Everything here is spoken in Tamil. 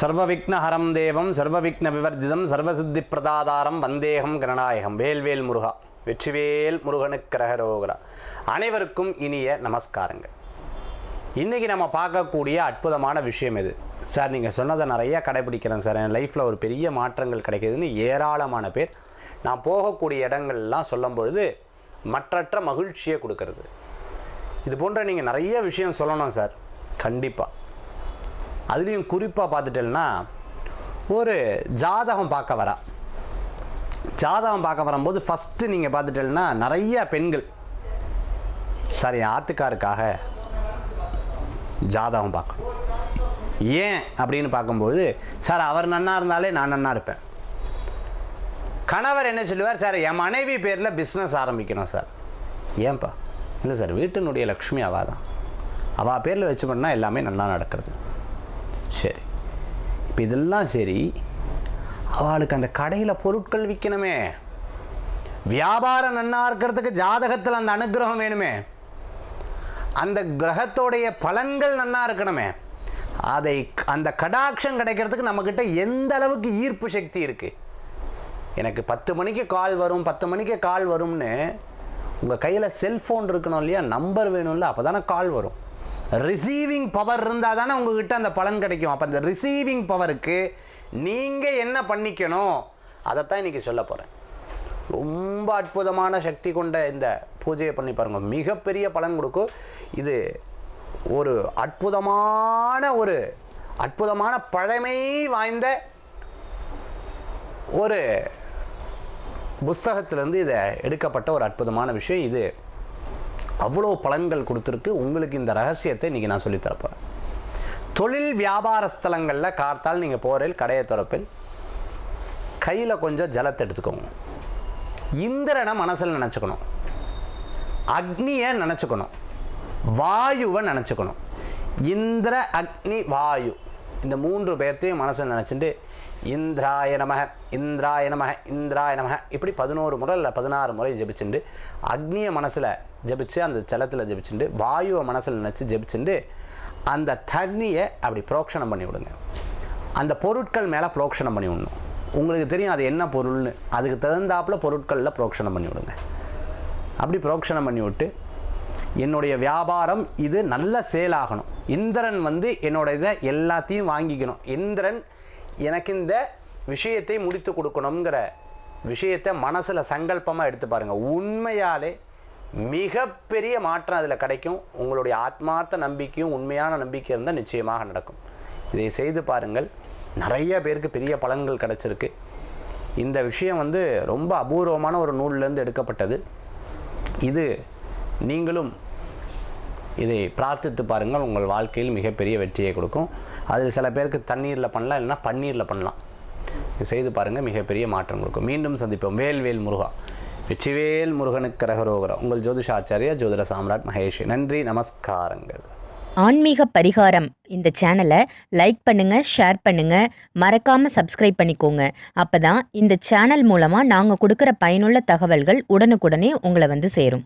சர்வவிக்னஹரம் தேவம் சர்வவிக்ன விவர்ஜிதம் சர்வசித்தி பிரதாதாரம் வந்தேகம் கணநாயகம் வேல்வேல் முருகா. வெற்றிவேல் முருகனு கரகரோகரா. அனைவருக்கும் இனிய நமஸ்காரங்கள். இன்றைக்கி நம்ம பார்க்கக்கூடிய அற்புதமான விஷயம் இது சார் நீங்கள் சொன்னதை நிறைய கடைபிடிக்கிறேன் சார். என் லைஃப்பில் ஒரு பெரிய மாற்றங்கள் கிடைக்கிதுன்னு ஏராளமான பேர். நான் போகக்கூடிய இடங்கள்லாம் சொல்லும் பொழுது மற்றற்ற மகிழ்ச்சியை கொடுக்கறது. இது போன்ற நீங்கள் நிறைய விஷயம் சொல்லணும் சார். கண்டிப்பாக அதுலேயும் குறிப்பாக பார்த்துட்டேன்னா ஒரு ஜாதகம் பார்க்க வரா. ஜாதகம் பார்க்க வரும்போது ஃபஸ்ட்டு நீங்கள் பார்த்துட்டேன்னா நிறைய பெண்கள் சார் என் ஆத்துக்காருக்காக ஜாதகம் பார்க்கணும். ஏன் அப்படின்னு பார்க்கும்போது சார் அவர் நன்னா இருந்தாலே நான் நன்னா இருப்பேன். கணவர் என்ன சொல்லுவார் சார் என் மனைவி பேரில் பிஸ்னஸ் ஆரம்பிக்கணும் சார். ஏன்பா? இல்லை சார் வீட்டினுடைய லக்ஷ்மி அவா தான். அவள் பேரில் வச்சு பண்ணால் எல்லாமே நல்லா நடக்கிறது. சரி. இப்போ இதெல்லாம் சரி அவளுக்கு அந்த கடையில் பொருட்கள் விற்கணுமே வியாபாரம் நன்னா இருக்கிறதுக்கு ஜாதகத்தில் அந்த அனுகிரகம் வேணுமே. அந்த கிரகத்தோடைய பலன்கள் நன்னா இருக்கணுமே. அதை அந்த கடாட்சம் கிடைக்கிறதுக்கு நம்மக்கிட்ட எந்த அளவுக்கு ஈர்ப்பு சக்தி இருக்குது எனக்கு பத்து மணிக்கு கால் வரும் பத்து மணிக்கு கால் வரும்னு உங்கள் கையில் செல்ஃபோன் இருக்கணும் இல்லையா? நம்பர் வேணும்ல அப்போ தானே கால் வரும். ரிசீவிங் பவர் இருந்தால் தானே உங்ககிட்ட அந்த பலன் கிடைக்கும். அப்போ அந்த ரிசீவிங் பவருக்கு நீங்கள் என்ன பண்ணிக்கணும்? அதைத்தான் இன்றைக்கி சொல்ல போகிறேன் ரொம்ப அற்புதமான சக்தி கொண்ட இந்த பூஜையை பண்ணி பாருங்கள் மிகப்பெரிய பலன் கொடுக்கும். இது ஒரு அற்புதமான ஒரு அற்புதமான பழமை வாய்ந்த ஒரு புஸ்தகத்திலேருந்து இதை எடுக்கப்பட்ட ஒரு அற்புதமான விஷயம். இது அவ்வளோ பலன்கள் கொடுத்துருக்கு. உங்களுக்கு இந்த ரகசியத்தை இன்றைக்கி நான் சொல்லித்தரப்போகிறேன் தொழில் வியாபார ஸ்தலங்களில் கார்த்தால் நீங்கள் போரில் கடையை திறப்பில் கையில் கொஞ்சம் ஜலத்தை எடுத்துக்கோங்க. இந்திரனை மனசில் நினச்சிக்கணும். அக்னியை நினச்சிக்கணும். வாயுவை நினச்சிக்கணும். இந்திர அக்னி வாயு. இந்த மூன்று பேர்த்தையும் மனசில் நினச்சிட்டு இந்திராய நமக இந்திராய நமக இந்திராய நமக இப்படி பதினோரு முறை இல்லை பதினாறு முறை ஜபிச்சுண்டு அக்னியை மனசில் ஜெபிச்சு அந்த ஜலத்தில் ஜபிச்சுண்டு வாயுவை மனசில் நினச்சி ஜபிச்சுண்டு அந்த தண்ணியை அப்படி புரோக்ஷணம் பண்ணி விடுங்க. அந்த பொருட்கள் மேலே புரோக்ஷணம் பண்ணி விடணும். உங்களுக்கு தெரியும் அது என்ன பொருள்னு. அதுக்கு தகுந்தாப்பில் பொருட்களில் புரோக்ஷணம் பண்ணி விடுங்க. அப்படி புரோக்ஷணம் பண்ணி விட்டு என்னுடைய வியாபாரம் இது நல்ல சேல் ஆகணும். இந்திரன் வந்து என்னோட இதை எல்லாத்தையும் வாங்கிக்கணும். இந்திரன் எனக்கு இந்த விஷயத்தை முடித்து கொடுக்கணுங்கிற விஷயத்தை மனசில் சங்கல்பமாக எடுத்து பாருங்கள் உண்மையாலே மிகப்பெரிய மாற்றம் அதில் கிடைக்கும். உங்களுடைய ஆத்மார்த்த நம்பிக்கையும் உண்மையான நம்பிக்கை இருந்தால் நிச்சயமாக நடக்கும். இதை செய்து பாருங்கள். நிறைய பேருக்கு பெரிய பலன்கள் கிடச்சிருக்கு. இந்த விஷயம் வந்து ரொம்ப அபூர்வமான ஒரு நூல்லேருந்து எடுக்கப்பட்டது. இது நீங்களும் இதை பிரார்த்தித்து பாருங்கள் உங்கள் வாழ்க்கையில் மிகப்பெரிய வெற்றியை கொடுக்கும். அதில் சில பேருக்கு தண்ணீரில் பண்ணலாம் இல்லைன்னா பன்னீரில் பண்ணலாம். செய்து பாருங்கள் மிகப்பெரிய மாற்றம் கொடுக்கும். மீண்டும் சந்திப்போம். வேல்வேல் முருகா. வெற்றிவேல் முருகனுக்கு கரகரோகரா உங்கள் ஜோதிஷாச்சாரியா ஜோதிட சாம்ராட் மகேஷ். நன்றி நமஸ்காரங்கள். ஆன்மீக பரிகாரம். இந்த சேனலை லைக் பண்ணுங்க ஷேர் பண்ணுங்க. மறக்காம சப்ஸ்கிரைப் பண்ணிக்கோங்க. அப்பதான் இந்த சேனல் மூலமா நாங்க கொடுக்குற பயனுள்ள தகவல்கள் உடனுக்குடனே உங்களை வந்து சேரும்.